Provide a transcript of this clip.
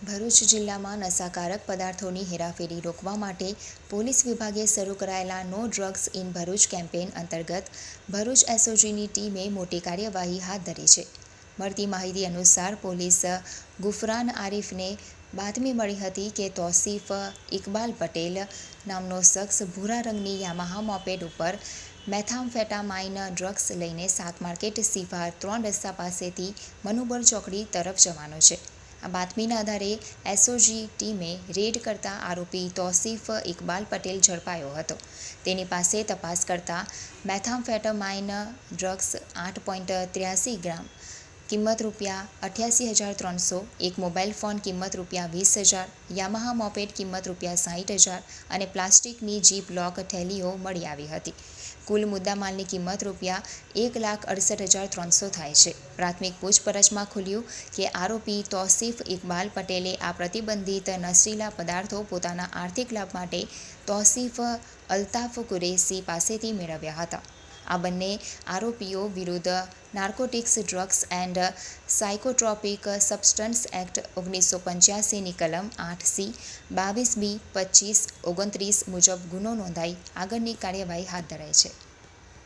ભરૂચ જિલ્લામાં નશાકારક પદાર્થોની હેરાફેરી રોકવા માટે પોલીસ વિભાગે શરૂ કરાયેલા no drugs in Bharuch campaign અંતર્ગત ભરૂચ એસઓજીની ટીમે મોટી કાર્યવાહી હાથ ધરી છે. મળતી માહિતી અનુસાર પોલીસ ગુફરાન આરીફને બાતમી મળી હતી કે તોસીફ ઇકબાલ પટેલ નામનો શખ્સ ભૂરા રંગની યામાહા મોપેડ ઉપર મેથામ્ફેટામાઇન ડ્રગ્સ લઈને સાત માર્કેટ સિફાર ત્રણ રસ્તા પાસેથી મનુબર ચોકડી તરફ જવાનો છે. આ બાતમીના આધારે એસઓજી ટીમે રેડ કરતા આરોપી તૌસીફ ઇકબાલ પટેલ ઝડપાયો હતો. તેની પાસે તપાસ કરતા મેથામ્ફેટામાઇન ડ્રગ્સ આઠ પોઈન્ટ ત્ર્યાસી ગ્રામ કિંમત રૂપિયા અઠ્યાસી હજાર ત્રણસો, એક મોબાઈલ ફોન કિંમત રૂપિયા વીસ હજાર, યામાહા મોપેડ કિંમત રૂપિયા સાઠ હજાર અને પ્લાસ્ટિકની જીપ લોક થેલીઓ મળી આવી હતી. કુલ મુદ્દામાલની કિંમત રૂપિયા એક લાખ અડસઠ હજાર ત્રણસો થાય છે. પ્રાથમિક પૂછપરછમાં ખુલ્યું કે આરોપી તોસીફ ઇકબાલ પટેલે આ પ્રતિબંધિત નશીલા પદાર્થો પોતાના આર્થિક લાભ માટે તોસીફ અલ્તાફ કુરેશી પાસેથી મેળવ્યા હતા. આ બંને આરોપીઓ વિરુદ્ધ narcotics drugs and psychotropic substance act ઓગણીસો પંચ્યાસીની કલમ આઠ સી, બાવીસ બી, પચીસ, ઓગણત્રીસ મુજબ ગુનો નોંધાઈ આગળની કાર્યવાહી હાથ ધરાઈ છે.